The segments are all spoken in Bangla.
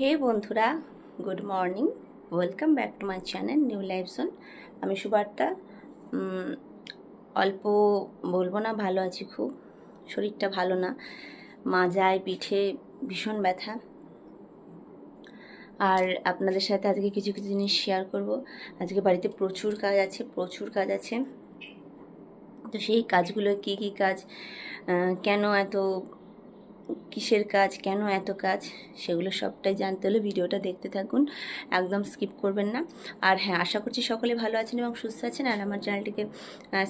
হে বন্ধুরা, good morning. Welcome back to my channel new life zone. আমি সুবার্তা। অল্প বলব না, ভালো আছি খুব। শরীরটা ভালো না। মাজায়, পিঠে ভীষণ ব্যথা। আর আপনাদের সাথে আজকে কিছু কিছু জিনিস শেয়ার করব। আজকে বাড়িতে প্রচুর কাজ আছে, প্রচুর কাজ আছে। তো সেই কাজগুলো, কি কি কাজ কেন এত কিসের কাজ, কেন এত কাজ, সেগুলো সবটাই জানতে হলে ভিডিওটা দেখতে থাকুন, একদম স্কিপ করবেন না। আর হ্যাঁ আশা করছি সকলে ভালো আছেন এবং সুস্থ আছেন, আর আমার চ্যানেলটিকে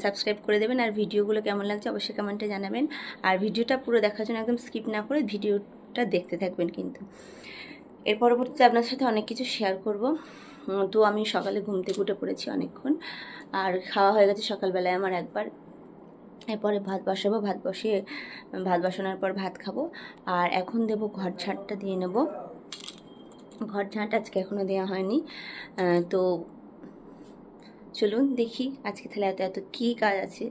সাবস্ক্রাইব করে দেবেন, আর ভিডিওগুলো কেমন লাগছে অবশ্যই কমেন্টে জানাবেন। আর ভিডিওটা পুরো দেখার জন্য একদম স্কিপ না করে ভিডিওটা দেখতে থাকবেন কিন্তু। এর পরবর্তীতে আপনার সাথে অনেক কিছু শেয়ার করব। তো আমি সকালে ঘুম থেকে উঠে পড়েছি অনেকক্ষণ, আর খাওয়া হয়ে গেছে সকালবেলায় আমার একবার। এরপরে ভাত বসাবো, ভাত বসিয়ে ভাত বসানোর পর ভাত খাব। আর এখন দেবো ঘর ঝাঁটটা দিয়ে নেব। ঘর ঝাঁট আজকে এখনও দেওয়া হয়নি। তো চলুন দেখি আজকে তাহলে এত এত কী কাজ আছে।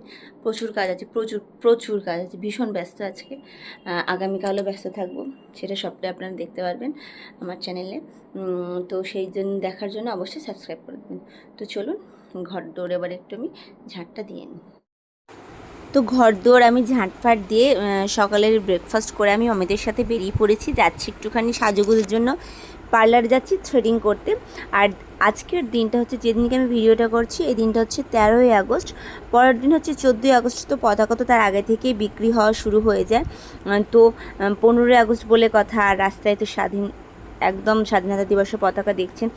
প্রচুর কাজ আছে, প্রচুর প্রচুর কাজ আছে, ভীষণ ব্যস্ত আজকে। আগামীকালও ব্যস্ত থাকব, সেটা সবটাই আপনারা দেখতে পারবেন আমার চ্যানেলে। তো সেই জন্য দেখার জন্য অবশ্যই সাবস্ক্রাইব করে দেবেন। তো চলুন ঘর দৌড় এবার একটু আমি ঝাঁটটা দিয়ে নিই। তো ঘর দুয়ার আমি ঝাঁটফাট দিয়ে সকালের ব্রেকফাস্ট করে আমি অমিতের সাথে বেরিয়ে পড়েছি। যাচ্ছি একটুখানি সাজুগুজুর জন্য। পার্লার যাচ্ছি থ্রেডিং করতে। আর আজকের দিনটা হচ্ছে, যেদিনকে আমি ভিডিওটা করছি, এই দিনটা হচ্ছে তেরোই আগস্ট। পরের দিন হচ্ছে চোদ্দোই আগস্ট, তো পতাকা তো তার আগে থেকেই বিক্রি হওয়া শুরু হয়ে যায়। তো পনেরোই আগস্ট বলে কথা, আর রাস্তায় তো স্বাধীন, একদম স্বাধীনতা দিবসের পতাকা দেখছেন।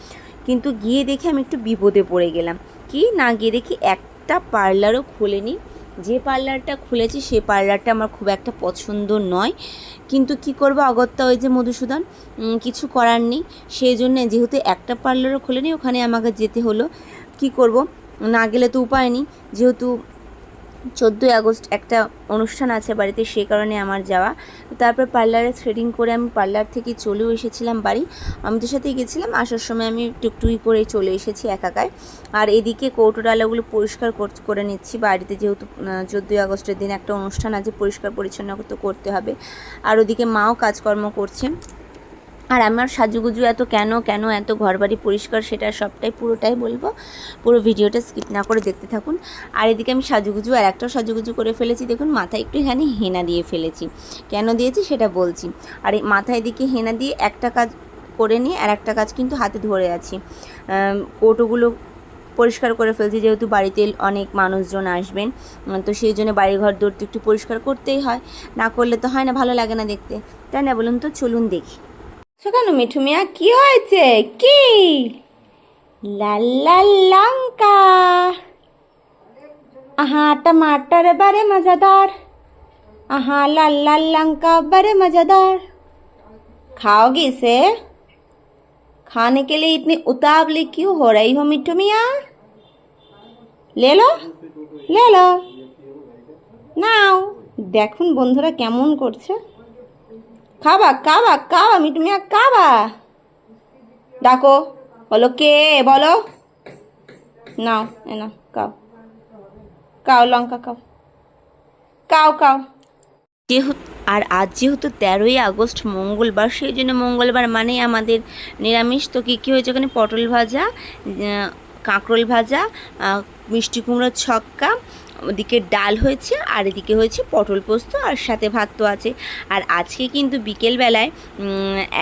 কিন্তু গিয়ে দেখে আমি একটু বিপদে পড়ে গেলাম। কি? না গিয়ে দেখি একটা পার্লারও খোলেনি। যে পার্লারটা খুলেছি সেই পার্লারটা আমার খুব একটা পছন্দ নয়। কিন্তু কি করব, অগত্যা ওই যে মধুসূদন কিছু করার নেই। সেই জন্যে যেহেতু একটা পার্লারও খুলে নিই ওখানে আমাকে যেতে হলো। কি করব, না গেলে তো উপায় নেই। যেহেতু চোদ্দোই আগস্ট একটা অনুষ্ঠান আছে বাড়িতে সেই কারণে আমার যাওয়া। তারপর পার্লারে থ্রেডিং করে আমি পার্লার থেকে চলেও এসেছিলাম বাড়ি। আমাদের সাথেই গেছিলাম, আসার সময় আমি টুকটুকি করে চলে এসেছি একাকায় আর এদিকে কৌটো ডালাগুলো পরিষ্কার কর- করে নিচ্ছি। বাড়িতে যেহেতু চোদ্দোই আগস্টের দিন একটা অনুষ্ঠান আছে, পরিষ্কার পরিচ্ছন্ন তো করতে হবে। আর ওদিকে মাও কাজকর্ম করছে। আর আমার সাজুগুজু এত কেন কেন এত ঘরবাড়ি পরিষ্কার সেটা সবটাই পুরোটাই বলব। পুরো ভিডিওটা স্কিপ না করে দেখতে থাকুন। আর এদিকে আমি সাজুগুজু আর একটাও সাজুগুজু করে ফেলেছি। দেখুন মাথায় একটুখানি হেনা দিয়ে ফেলেছি। কেন দিয়েছি সেটা বলছি। আর এই মাথায় এদিকে হেনা দিয়ে একটা কাজ করে নিয়ে আর একটা কাজ কিন্তু হাতে ধরে আছি। কৌটোগুলো পরিষ্কার করে ফেলছি। যেহেতু বাড়িতে অনেক মানুষজন আসবেন, তো সেই জন্য বাড়িঘর দৌড় একটু পরিষ্কার করতেই হয়। না করলে তো হয় না, ভালো লাগে না দেখতে। তাই না বলুন তো? চলুন দেখি। কেন মিঠু মিয়া কি হয়েছে কি লাল লাল লঙ্কা আহা टमाटर बड़े मज़ेदार आहा लाल लाल लंका बड़े मज़ेदार खाओगी इसे खाने के लिए इतनी उतावली क्यों हो रही हो मिठू मिया ले लो ले लो নাও দেখুন বন্ধুরা কেমন করছে খাবা খাবা খাবা, মিঠু মিয়া, খাবা। ডাকো। বলো কে? বলো। নাও, এ নাও কাও কাও লঙ্কা কাও কাও কাও যেহেতু, আর আজ যেহেতু তেরোই আগস্ট, মঙ্গলবার, সেই জন্য মঙ্গলবার মানে আমাদের নিরামিষ। তো কী কী হয়েছে ওখানে? পটল ভাজা কাঁকরোল ভাজা মিষ্টি কুমড়োর ছক্কা ওদিকে ডাল হয়েছে, আর এদিকে হয়েছে পটল পোস্ত, আর সাথে ভাত তো আছে। আর আজকে কিন্তু বিকেলবেলায়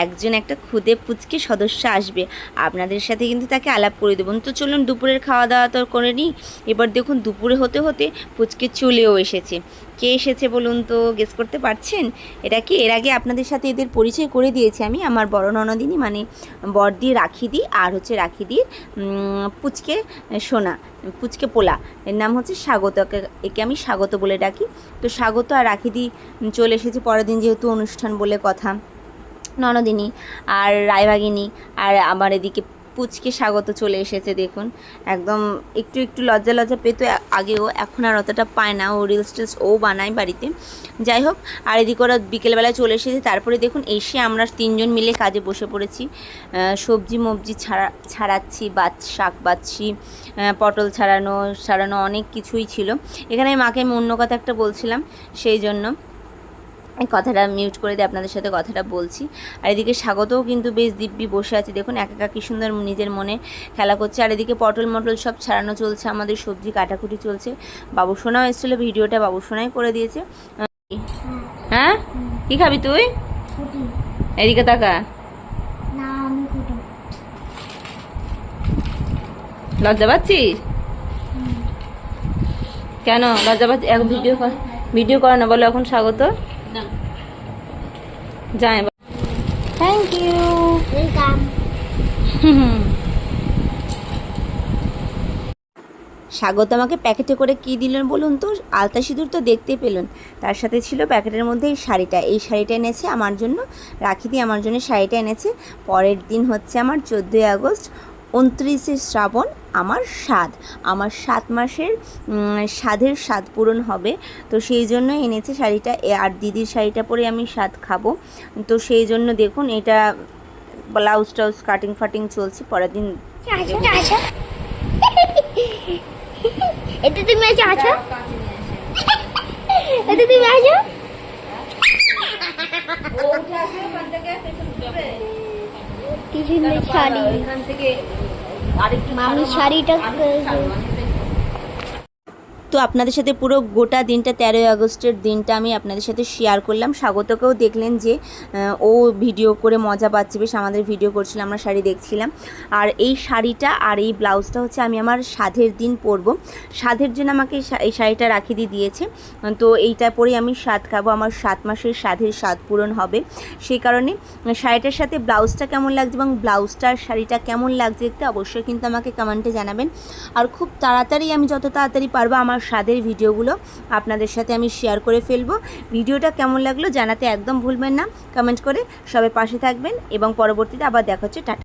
একজন একটা খুদে পুচকে সদস্য আসবে। আপনাদের সাথে কিন্তু তাকে আলাপ করে দেবো। তো চলুন, দুপুরের খাওয়া দাওয়া তো করে নিই। এবার দেখুন, দুপুরে হতে হতে পুচকে চলেও এসেছে। কে এসেছে বলুন তো গেস করতে পারছেন? এটা কি? এর আগে আপনাদের সাথে এদের পরিচয় করে দিয়েছি আমি। আমার বড় ননদিনী মানে বর দিয়ে রাখি দিই আর হচ্ছে রাখি দিয়ে পুচকে সোনা। পুচকে পোলা। এর নাম হচ্ছে স্বাগত। একে- একে আমি স্বাগত বলে ডাকি। তো স্বাগত আর রাখি দি চলে এসেছি পরের দিন যেহেতু অনুষ্ঠান বলে কথা। ননদিনী আর রায়ভাগিনী আর আমার এদিকে পুচকে স্বাগত চলে এসেছে, দেখুন। একদম একটু একটু লজ্জা লজ্জা পেতো আগেও, এখন আর অতটা পায় না। ও রিলস টিলস ও বানায় বাড়িতে। যাই হোক, আর এদিকে ওরা বিকেলবেলায় চলে এসেছে। তারপরে দেখুন, এসে আমরা তিনজন মিলে কাজে বসে পড়েছি। সবজি মবজি ছাড়া, ছাড়াচ্ছি বাচ শাক বাচ্ছি পটল ছাড়ানো ছাড়ানো অনেক কিছুই ছিল। এখানে মাকে আমি অন্য কথা একটা বলছিলাম, সেই জন্য। কথাটা মিউট করে দিয়ে আপনাদের সাথে কথাটা বলছি। আর এদিকে স্বাগতও কিন্তু বেশ দিব্যি বসে আছে। দেখুন একা একা কি সুন্দর নিজের মনে খেলা করছে। আর এদিকে পটল মটল সব ছাড়ানো চলছে আমাদের সবজি কাটাকুটি চলছে। বাবুসোনাও এসেছিল ভিডিওটা বাবুসোনাই করে দিয়েছে। হ্যাঁ? কি খাবি তুই? এদিকে তাকা। লজ্জা পাচ্ছিস? কেন? লজ্জা পাচ্ছি? এখন ভিডিও ভিডিও করে না বলো এখন স্বাগত। যাই থ্যাংক ইউ স্বাগত আমাকে প্যাকেটে করে কি দিলেন বলুন তো? আলতা সিঁদুর তো দেখতে পেলেন। তার সাথে ছিল প্যাকেটের মধ্যে এই শাড়িটা। এই শাড়িটা এনেছে আমার জন্য। রাখি দিয়ে আমার জন্য শাড়িটা এনেছে। পরের দিন হচ্ছে আমার চোদ্দোই আগস্ট উনত্রিশে শ্রাবণ। আমার স্বাদ। আমার সাত মাসের স্বাদের স্বাদ পূরণ হবে। তো সেই জন্য এনেছে শাড়িটা। এ আর দিদির শাড়িটা পরে আমি স্বাদ খাব। তো সেই জন্য দেখুন এটা ব্লাউজ টাউজ কাটিং ফাটিং চলছে। পরের দিন এতে তুমি আছো আছো? এতে তুমি আছো? কি সুন্দর শাড়ি। এখান থেকে আরেকটু মামি শাড়িটা তো আপনাদের সাথে পুরো গোটা দিনটা তেরোই আগস্টের দিনটা আমি আপনাদের সাথে শেয়ার করলাম। স্বাগতকেও দেখলেন যে ও ভিডিও করে মজা পাচ্ছে, বেশ আমাদের ভিডিও করছিলাম আমরা শাড়ি দেখছিলাম। আর এই শাড়িটা আর এই ব্লাউজটা হচ্ছে আমি আমার সাধের দিন পরবো। সাধের জন্য আমাকে এই শাড়িটা রাখি দিয়ে দিয়েছে। তো এইটা পরেই আমি স্বাদ খাব, আমার সাত মাসের সাধের স্বাদ পূরণ হবে। সেই কারণে শাড়িটার সাথে ব্লাউজটা কেমন লাগছে এবং ব্লাউজটার শাড়িটা কেমন লাগছে দেখতে অবশ্যই কিন্তু আমাকে কমেন্টে জানাবেন। আর খুব তাড়াতাড়ি আমি যত তাড়াতাড়ি পারব আমার স্বাদের ভিডিওগুলো আপনাদের সাথে আমি শেয়ার করে ফেলব। ভিডিওটা কেমন লাগল জানাতে একদম ভুলবেন না। কমেন্ট করে সবাই পাশে থাকবেন এবং পরবর্তীতে আবার দেখা হচ্ছে। টাটা।